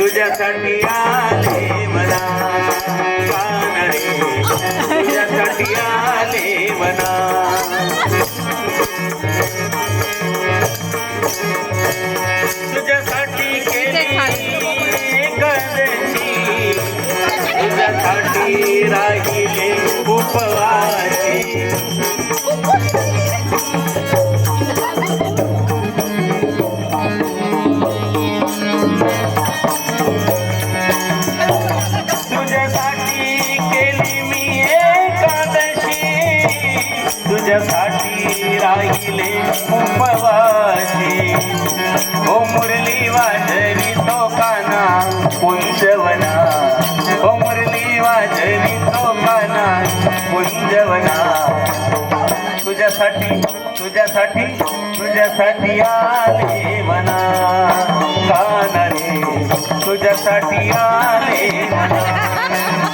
तुझ्यासाठी आले मना कान रे तुझ्यासाठी आले मना तुझ्यासाठी केली गरजी तुझ्यासाठी राहिले उपवासी मी एकादशी. तुझ्यासाठी राहिले उपवासी. ओ मुरली वाजरी तो काना कुंजवना ओ हो मुरली वाजरी तो काना कुंजवना तुझ्यासाठी तुझ्यासाठी तुझ्यासाठी आले मना. काना रे तुझ्यासाठी आले मना.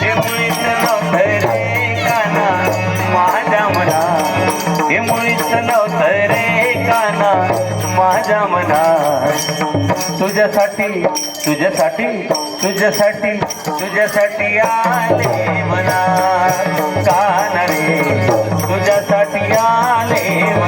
नव्हतं रे काना माझ्या मना तुझ्यासाठी तुझ्यासाठी तुझ्यासाठी तुझ्यासाठी आले मना कान रे तुझ्यासाठी आले मना